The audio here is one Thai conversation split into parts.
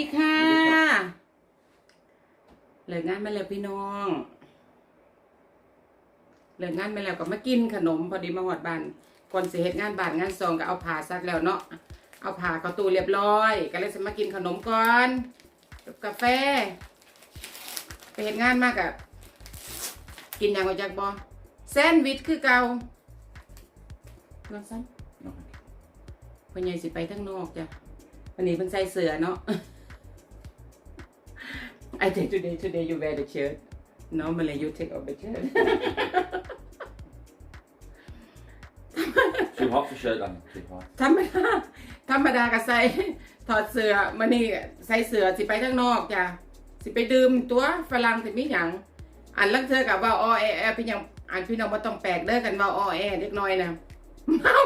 ดีค่ะเลิกงานมาแล้วพี่น้องเลิกงานมาแล้วก็มากินขนม พอดีมาหอดบ้านก่อนสิเฮ็ดงานบ้านงานซองก็เอาผ้าซักแล้วเนาะเอาผ้าเข้าตู้เรียบร้อย ก็เลยจะมากินขนมก่อนกับกาแฟไปเฮ็ดงานมากอะกินอย่างว่าจักบ่แซนด์วิชคือเก่าลองซ้ำเพิ่นใหญ่สิไปทั้งนอกจ้ะวันนี้เพิ่นใส่เสื้อเนาะ I think today today you wear the shirt normally you take off the shirt Too hot for shirt then. Too hot. ธรรมดาธรรมดาก็ใส่ถอดเสื้อมานี่ใส่เสื้อสิไปทั้งนอกจ้ะสิไปดื่มตัวฝรั่งสิมีหยังอันลังเธอกับว่าอ้อแอแอพี่ยังอันพี่น้องบ่ต้องแปลกเด้อกันว่าอ้อแอเล็กน้อยนะเมา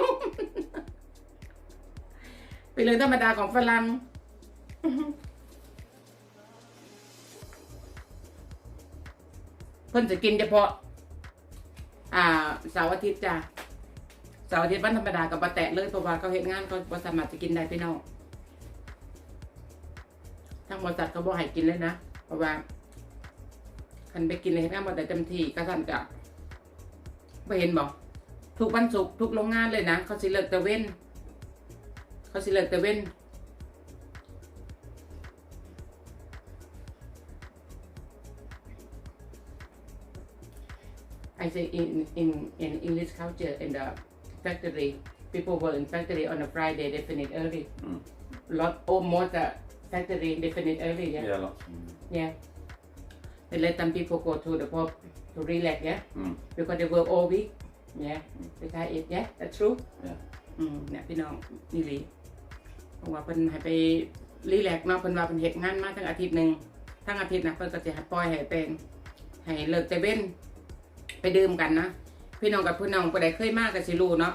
เป็นเรื่องธรรมดาของฝรั่ง พิ่นจะกินเฉพาะ อ่าเสาร์อาทิตย์จ้ะเสาร์อาทิตย์วันธรรมดากับปแตะเลยเพราะว่าเขาเฮ็ดงานเขาบ่สามารถจะกินได้พี่น้องทางบริษัทเขาบ่ให้กินเลยนะเพราะว่าคันไปกินเลยเฮ็ดงาบ่ได้เต็มที่ก็สั่นกะบ่เห็นบ่ทุกวันศุกร์ทุกโรงงานเลยนะเขาสิเลิกแต่เว้นเขาสิเลิกแต่เว้น I say in in in English culture in the factory, people work in factory on a Friday. They finish early. Mm. Lot almost the factory they finish early. Yeah. Yeah, lots. Mm. Yeah. They let some people go to the pub to relax. Yeah. Mm. Because they work all week. Yeah. They can't eat. Yeah. That's true. Yeah. อืมเนี่ยพี่น้องนี่ลีเพราะว่าเพิ่นให้ไปรีแลกซ์เนาะเพิ่นว่าเพิ่นเฮ็ดงานมาทั้งอาทิตย์หนึงทั้งอาทิตย์นะเพิ่นก็สิให้ปล่อยให้เป็นให้เลิกแต่เว้น ไปดื่มกันนะพี่น้องกับพี่น้องผู้ใดเคยมากกับสิรู้เนาะ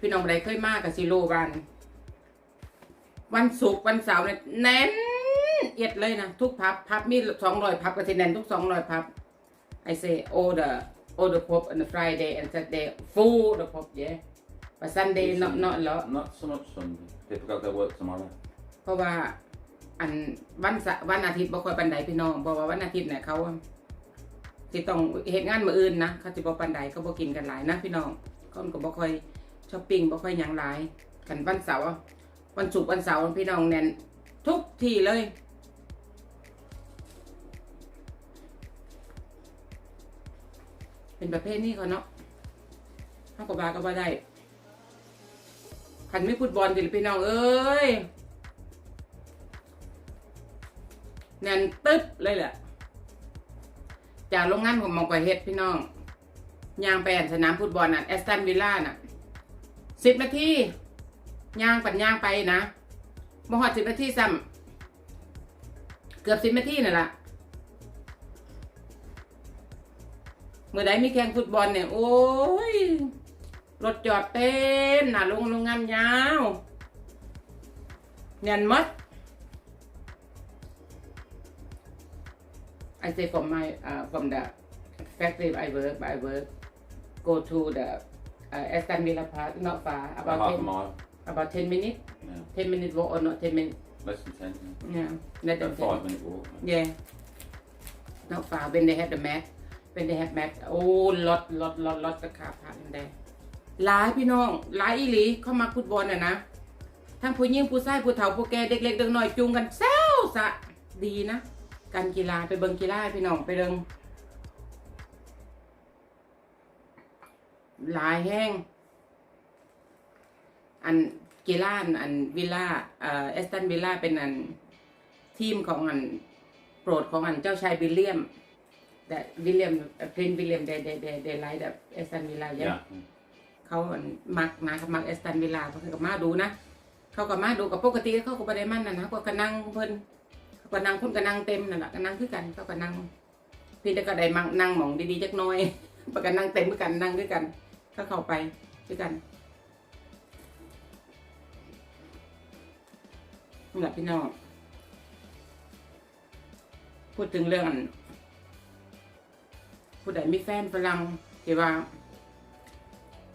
พี่น้องผู้ใดเคยมากกับสิรู้วันวันศุกร์วันเสาร์เนี่ยแน่นเอียดเลยนะทุกพับพับมีสองร้อยพับก็สิแน่นทุกสองร้อยพับ I say all the all the pub on the Friday and Saturday full the pub yeah but Sunday not not a lot Not so much Sunday. People got their work tomorrow. เพราะว่าอันวันเสาร์วันอาทิตย์บ่ค่อยปันใดพี่น้องเพราะว่าวันอาทิตย์เนี่ยเขา สิต้องเฮ็ดงานมื้ออื่นนะเขาสิบ่ปันใดเขาบ่กินกันหลายนะพี่น้องเขาก็บ่ค่อยช้อปปิ้งบ่ค่อยยังหลายกันวันเสาร์วันศุกร์วันเสาร์พี่น้องแน่นทุกที่เลยเป็นประเภทนี้เขาเนาะเฮาก็ว่าก็บ่ได้คันไม่ฟุตบอลสิพี่น้องเอ้ย แน่นตึ๊บเลยแหละ จากโรงงานผมมองไปเฮ็ดพี่น้องยางไปนสนามฟุตบอลน่ะแอสตันวิลล่าน่ะสิบนาทียางปัดยางไปนะบ่ฮอดสิบนาทีซ้ำเกือบสิบนาทีนั่นละเมื่อใดมีแข่งฟุตบอลเนี่ย โอ้ยรถจอดเต็มหน้าโรงโรงงานยาวแน่นหมัด I say from my uh, from the factory I work I work go to the uh, Aston Villa Park not far about half a 10 mile. about 10 minutes Yeah. 10 minutes walk or not 10 minutes Less than 10. yeah less than About 10 five minute walk. yeah not far when they have the mat when they have mat oh lot lot lot lot the car park in there หลายพี่น้องหลายอีหลีเข้ามาฟุตบอลน่ะนะ ทั้งผู้หญิงผู้ชายผู้เฒ่าผู้แก่เด็กเล็กเด็กน้อยจูงกันแซวสะดีนะ การกีฬาไปเบิ่งกีฬาให้พี่น้องไปเบิ่งหลายแห้ง อันกีฬาอันอันวิลล่าเอ่อเอสตันวิลล่าเป็นอันทีมของอันโปรดของอันเจ้าชายวิลเลียมแต่วิลเลียมพรินวิลเลียมเดเดเดเดไลท์แบบเอสตันวิลล่าเยอะ Yeah. เขาอันมักนะเขามักเอสตันวิลล่าเขาก็มาดูนะ เขาก็มาดูกับปกติเขาก็บ่ได้มันนะนะเขาก็นั่งเพิ่นเขา ก็นั่งเพิ่นก็นั่งเต็มนั่นแหละก็นั่งคือกันเขาก็นั่งพี่แต่ก็ได้มังนั่งหมองดีๆจักน้อยปกตินั่งเต็มคือกันนั่งด้วยกัน ก็เข้าไปด้วยกันนี่แหละพี่น้องพูดถึงเรื่องผู้ใดมีแฟนฝรั่งที่ว่า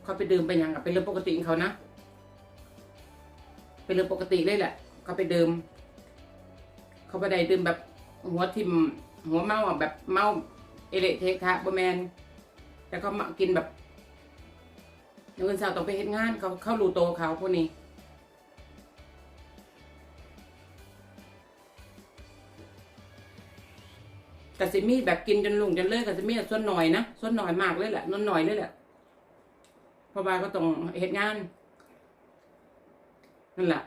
เขาไปดื่มไปยังกับเป็นเรื่องปกติของเขานะ เป็นเรื่องปกติเลยแหละเขาไปดื่ม เขาบ่ได้ดื่มแบบหัวทิ่มหัวเมาอะแบบเมาเอเลเทะทะบ่แมนแต่เขามากินแบบเงินสาวต้องไปเฮ็ดงานเขาเข้ารูโตเขาพวกนี้กะสิมีแบบกินจนลุงจนเลิกกะสิมีส่วนหน่อยนะส่วนหน่อยมากเลยแหละน้นหน่อยเลยแหละเพราะว่าก็ต้องเฮ็ดงานนั่นแหละ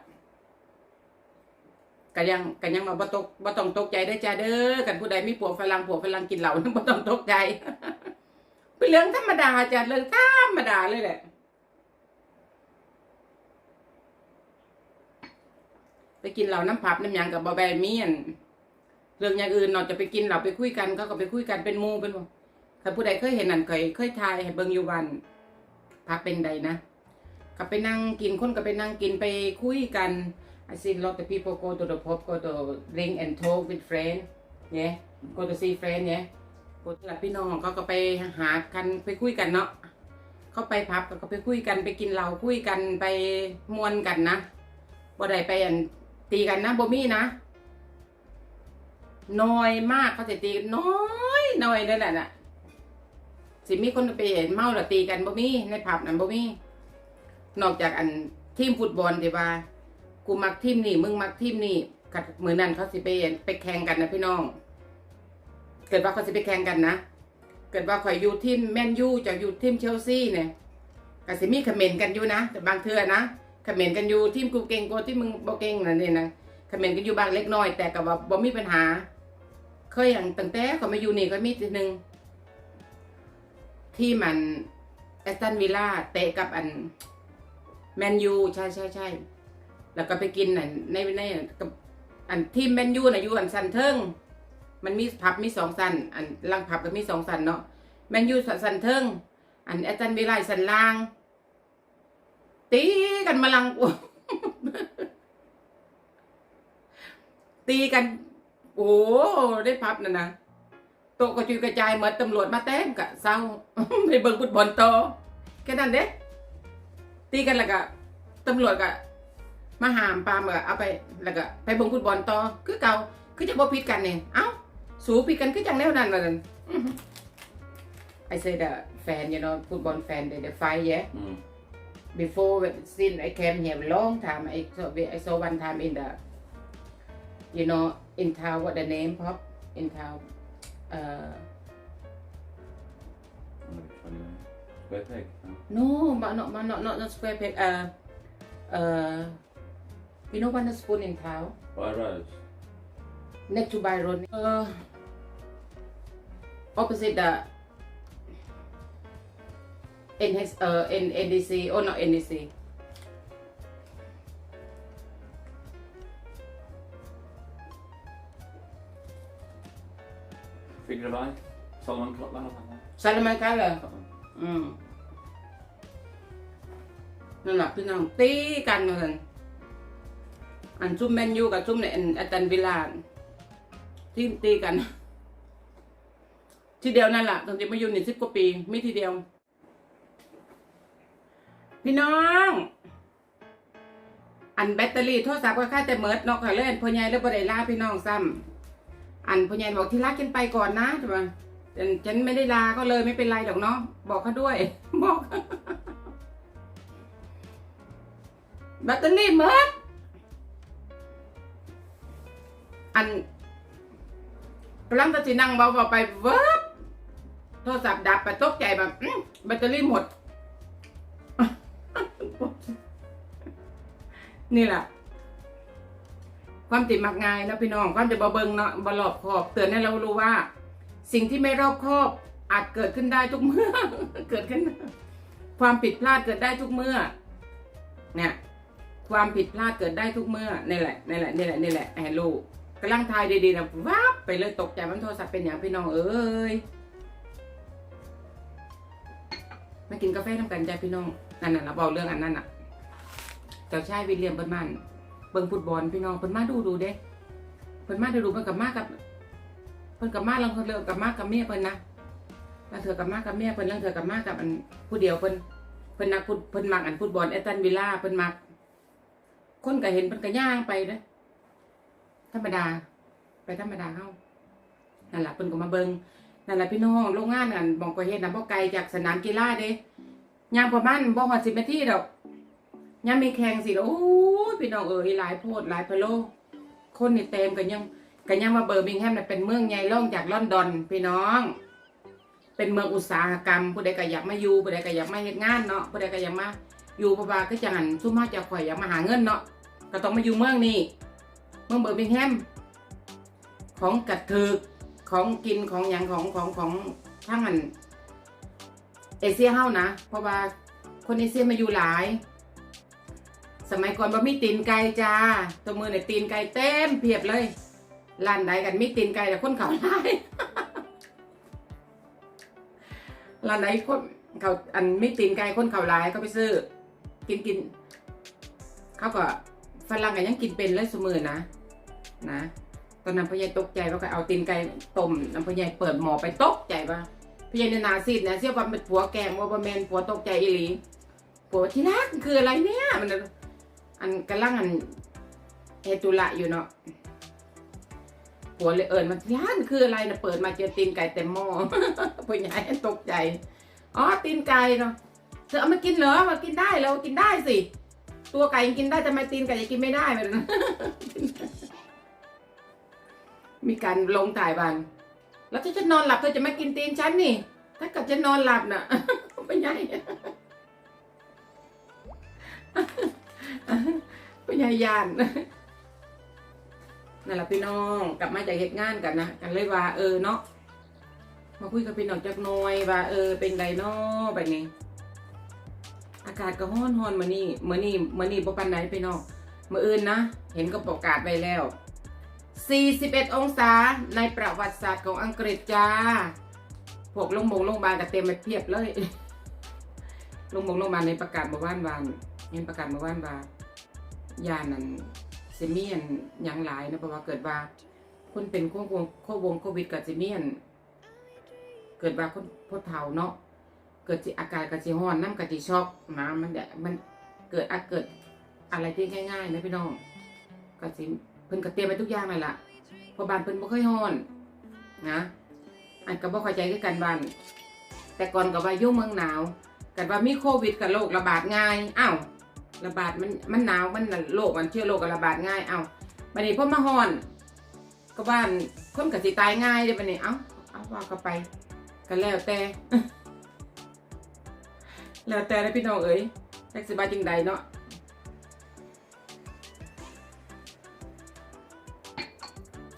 ก็ยังก็ยังมาบ่ตกบ่ต้องตกใจได้จ้าเด้อกันผู้ใดมีผัวฝรั่งผัวฝรั่งกินเหล้าบ่ต้องตกใจเป็นเรื่องธรรมดาจ้ะเรื่องธรรมดาเลยแหละไปกินเหล้าน้ำผับน้ำยังกับบ่แบมีอันเรื่องอย่างอื่นนอกจะไปกินเราไปคุยกันเขาก็ไปคุยกันเป็นมูเป็นบ่ถ้าผู้ใดเคยเห็นนั่นเคยเคยทายให้เบิ่งอยู่วันพักเป็นใดนะก็ไปนั่งกินคนก็ไปนั่งกินไปคุยกัน I see a lot of people go to the pub go to drink and talk with friend yeah go to see friend yeah พวกหลับพี่น้องเขาก็ไปหากันไปคุยกันเนาะเขาไปพับก็ไปคุยกันไปกินเหล้าคุยกันไปมวนกันนะบ่ได้ไปอันตีกันนะบ่มีนะน้อยมากเขาจะตีน้อยน้อยนั่นแหละน่ะสิมีคนไปเห็นเมาแล้วตีกันบ่มีในผับนั่นบ่มีนอกจากอันทีมฟุตบอลที่ว่า กูมักทีมนี่มึงมักทีมนี่กัดมือนั่นเขาสิไปไปแข่งกันนะพี่น้อง เกิดว่าเขาสิไปแข่งกันนะ เกิดว่าข่อยยูทีมแมนยูจากยูทีมเชลซีเนี่ยก็สิมีคอมเมนต์กันอยู่นะแต่บางเทื่อนะคอมเมนต์กันอยู่ทีมกูเก่งกว่าที่มึงบ่เก่งนั่นนี่นะคอมเมนต์กันอยู่บางเล็กน้อย แต่ก็ว่าบ่มีปัญหา เคยอย่างตั้งแต่เขามาอยู่นี่ก็มีทีหนึ่งที่มันแอสตันวิลล่าเตะกับอันแมนยูใช่ใช่ใช่ แล้วก็ไปกินอันในในกับอันทีมแมนยูนะอยู่อันซันเทิงมันมีผับมีสองสันอันล่างผับก็มีสองสันเนาะแมนยูสันเทิงอันแอสตันวิลล่าสันล่าง ตีกันมาลังตีกัน โอ้ได้พับนั่นนะโตกระจุยกระจายเหมือนตำรวจมาเต้มกะเศร้าไปเบิ่งฟุตบอลโตแค่นั้นเด้ตีกันแล้วก็ตำรวจก็ มาหามปามก็เอาไปแล้วก็ไปเบิ่งฟุตบอลต่อคือเก่าคือจะบ่ผิดกันเนี่ยเอ้าสูผิดกันคือจังแนวนั้นว่าซั่น I say the fan you know football fan they the fight yeah Mm. before when- since I came here long time I saw I saw one time in the you know in town what the name pop in town uh Which one, uh, Square peg. huh? no but not but not not not square peg uh uh you know one spoon in town By Rose. next to Byron uh opposite the NS uh N NDC or not NDC Figure of eye. Solomon Club Lab. ซาลามันกันเหรออืมนั่นแหละพี่น้องตีกันเหมื อันซุ่มแมนยูกับซุ่มในอันอัตันวิลาที่ตีกัน ทีเดียวนั่นแหละตั้งแต่มาอยู่นี่สิบกว่าปีไมีทีเดียว พี่น้อง อันแบตเตอรี่โทรศัพท์ก็ค่าแต่เมิดเนอกค่ะเล่นพ่อใหญ่แล้วบ่ได้ลาพี่น้องซ้ำอันพ่อใหญ่บอกที่รักกันไปก่อนนะใช่ไหมฉันฉันไม่ได้ลาก็เลยไม่เป็นไรหรอกเนาะบอกเขาด้วย บอกแบตเตอรี่หมด อันกำลังจะสินั่งเบาๆไปเวิร์บโทรศัพท์ดับไปตกใจแบบแบตเตอรี่หมด นี่แหละความติดมักง่ายเนาะพี่น้องความจะบเบิงเนาะบรอบขอบเตือนให้เรารู้ว่า สิ่งที่ไม่รอบคอบ อาจเกิดขึ้นได้ทุกเมื่อ เกิดขึ้น ความผิดพลาดเกิดได้ทุกเมื่อ เนี่ย ความผิดพลาดเกิดได้ทุกเมื่อนี่แหละนี่แหละนี่แหละนี่แหละให้ลู กำลังทายดีๆนะวับไปเลยตกใจมันโทรศัพท์เป็นอย่างพี่น้องเอ้ยมากินกาแฟทำกันใจพี่น้องนั่นน่ะเราบอกเรื่องอันนั้นน่ะเจ้าชายวิลเลียมเปิ้นมันเบิ่งฟุตบอลพี่น้องเปิ้นมาดูดูเด้เปิ้นมาดูดูเปิ้นกับมากับเพิ่นกับมาลังเพิ่นเลิกกับมากับเมียเพิ่นนะลังเถือกับมากับเมียเพิ่นลังเถือกับมากับอันผู้เดียวเพิ่นเพิ่นนักฟุตเพิ่นมักอันฟุตบอลแอตันวิลล่าเพิ่นมักคนก็เห็นเพิ่นก็ย่างไปเด้ ธรรมดา ไปธรรมดาเฮานั่นแหละเพิ่นก็มาเบิงนั่นแหละพี่น้องโรงงานอันบองก็เฮ็ดนะบ่ไกลจากสนามกีฬาเด้ย่างประมาณบ่ฮอด10นาทีดอกย่างมีแข่งสิโอ้ยพี่น้องเอ้ยหลายโพดหลายพะโลคนนี่เต็มกันยังกันยังว่าเบอร์มิงแฮมน่ะเป็นเมืองใหญ่รองจากลอนดอนพี่น้อง เป็นเมืองอุตสาหกรรม ผู้ใดก็อยากมาอยู่ผู้ใดก็อยากมาเฮ็ดงานเนาะผู้ใดก็อยากมาอยู่เพราะว่าคือจังหันซุ่มมาจะข่อยอยากมาหาเงินเนาะก็ต้องมาอยู่เมืองนี้ เมืองเบอร์มิงแฮมของกระถึกของกินของอย่างของของของทั้งอันเอเชียเฮานะ เพราะว่าคนเอเชียมาอยู่หลาย สมัยก่อนบ่มีตีนไก่จ้า ตัวมือเนี่ยตีนไก่เต็มเพียบเลยร้านใดกันมีตีนไก่แต่คนเขาหลายร้านไหนคนเขาอันไม่ตีนไก่คนเขาหลายเขาไปซื้อ กินกิน เขาก็ฝรั่งกันยังกินเป็นเลยสมือนะ นะตอนนั้นพ่อใหญ่ตกใจว่าก็เอาตีนไก่ต้มน้ำพ่อใหญ่เปิดหม้อไปตกใจปะพ่อใหญ่ในนาซีดนะเสี้ยวว่าเป็นผัวแกงว่าบ่แมนผัวตกใจอีหลีผัวที่รักคืออะไรเนี่ยมันอันกำลังอันเฮตุละอยู่เนาะผัวเลยเอิญมันย่านคืออะไรนะเปิดมาเจอตีนไก่เต็มหม้อพ่อใหญ่ตกใจอ๋อตีนไก่เนาะเธอเอามากินเหรอมากินได้เรากินได้สิ ตัวไก่ยังกินได้ทำไมตีนไก่ยังกินไม่ได้มัน มีการลงถ่ายบัน แล้วถ้าจะนอนหลับเธอจะมากินตีนฉันนี่ ถ้าเกิดจะนอนหลับน่ะไม่ใช่ไม่ใช่ยานนั่นแหละพี่น้องกลับมาจากเหตุงานกันนะกันเลยว่า เออเนาะมาคุยกับพี่น้องจักน่อยว่า เออ เป็นไดเนาะแบบนี้ อากาศก็ร้อนร้อนมื้อนี้มื้อนี้มื้อนี้บ่ปานใดพี่น้องมื้ออื่นนะเห็นก็ประกาศไว้แล้ว 41 องศาในประวัติศาสตร์ของอังกฤษจ้า พวกโรงพยาบาลงบาลก็เต็มไปเพียบเลยโรงพยาบาลงบาลในประกาศเมื่านวานเห็นประกาศเมื่านว่ายานั้นเซเมียนยังหลายนะเพราะว่าเกิดว่าคนเป็นโควงโควงโควิดกับเซเมียนเกิดว่าคนพดเฒ่าเนาะ เกิดจิอาการกระจิห้อนน้ำกระจิช็อกนะมันเดมันเกิดอาเกิดอะไรที่ง่ายๆนะพี่น้องกระจิ เพิ่นก็เตรียมไปทุกอย่างเลยล่ะเพราะบ้านเพิ่นบ่เคยฮ้อนนะอันก็บ่เข้าใจคือกันบ้านแต่ก่อนก็ว่าอยู่เมืองหนาวกันว่ามีโควิดกับโรคระบาดง่ายอ้าวระบาดมันมันหนาวมันโรคมันเชื้อโรคก็ระบาดง่ายอ้าวบัดนี้พอมาฮ้อนก็บ้านคนก็สิตายง่ายเด้บัดนี้เอ้าเอาว่าก็ไปก็แล้วแต่แล้วแต่นะพี่น้องเอ๋ยแท็กซี่บาจึงใดเนาะ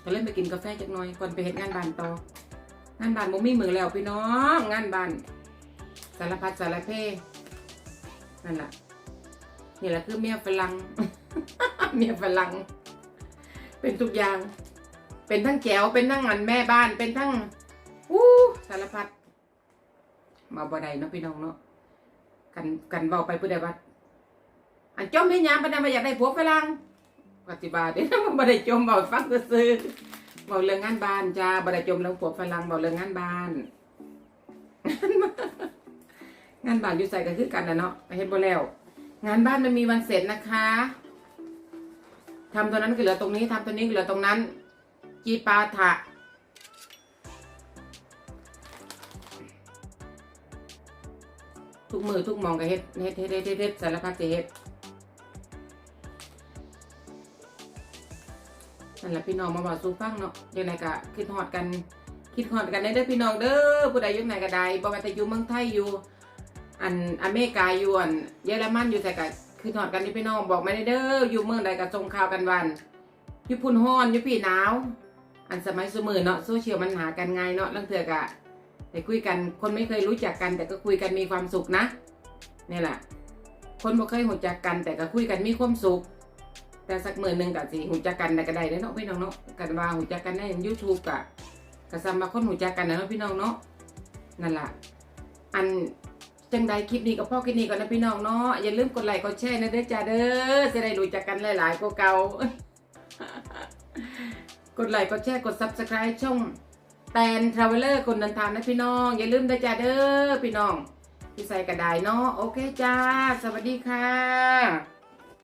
ก็เล่นไปกินกาแฟจักหน่อยก่อนไปเฮ็ดงานบ้านต่องานบ้านบ่มีมือแล้วพี่น้องงานบ้านสารพัดสารเพนั่นแหละนี่แหละคือเมียฝรั่งเมียฝรั่งเป็นทุกอย่าง เป็นทั้งแก้วเป็นทั้งงานแม่บ้านเป็นทั้งอู้สารพัดมาบ่ได้เนาะพี่น้องเนาะกันกันเบอกไปผู้ใดว่าอันจมให้ยามปานนั้นมาอยากได้ผัวฝรั่ง ปฏิบัติเด้มันบ่ได้จมบอกฟังซื่อบอกเรื่องงานบ้านจ้าบ่ได้จมเรื่องผัวฝรั่งบอกเรื่องงานบ้าน งานบ้านอยู่ใส่ก็คือกันนะเนาะเฮ็ดบ่แล้ว งานบ้านมันมีวันเสร็จนะคะทำตัวนั้นก็เหลือตรงนี้ทำตัวนี้ก็เหลือตรงนั้น จีปาถะทุกมือทุกมองก็เฮ็ดเฮ็ดเฮ็ดเฮ็ดเฮ็ดเฮ็ดสารพัดจะเฮ็ด นั่นแหละพี่น้องมาบอกสู่ฟังเนาะยังไงก็คิดฮอดกันคิดฮอดกันได้เด้อพี่น้องเด้อผู้ใดยู่ไหนก็ได้บ่ว่าแต่อยู่เมืองไทยอยู่ อันอเมริกาอยู่อันเยอรมันอยู่แต่ก็คือฮอดกันนี่พี่น้องบอกไม่ได้เด้ออยู่เมืองใดก็ส่งข่าวกันวันอยู่พุ่นฮ้อนอยู่พี่หนาว อันสมัยสมือเนาะโซเชียลมันหากันง่ายเนาะลังเถื่อกะแต่คุยกันคนไม่เคยรู้จักกัน แต่ก็คุยกันมีความสุขนะนี่แหละคนบ่เคยหูจักกันแต่ก็คุยกันมีความสุข แต่สักมือหนึ่งกับสิหูจักกันแต่ก็ได้เด้เนาะพี่น้องเนาะกันว่าหูจักกันในยูทูบกะกะซ้ำมาคนหูจักกันนะเนาะพี่น้องเนาะนั่นแหละอันจังใดคลิปนี้ก็พ่อคลิปนี้ก่อนนะพี่น้องเนาะอย่าลืมกดไลค์กดแชร์นะเด้อจ้าเด้อจะได้รู้จักกันหลายๆกว่าเก่ากดไลค์กดแชร์กด subscribe ช่องแตนทราเวลเลอร์คนเดินทางนะพี่น้อง อย่าลืมนะจ้าเด้อพี่น้องพี่ใส่กระดายเนาะโอเคจ้า สวัสดีค่ะ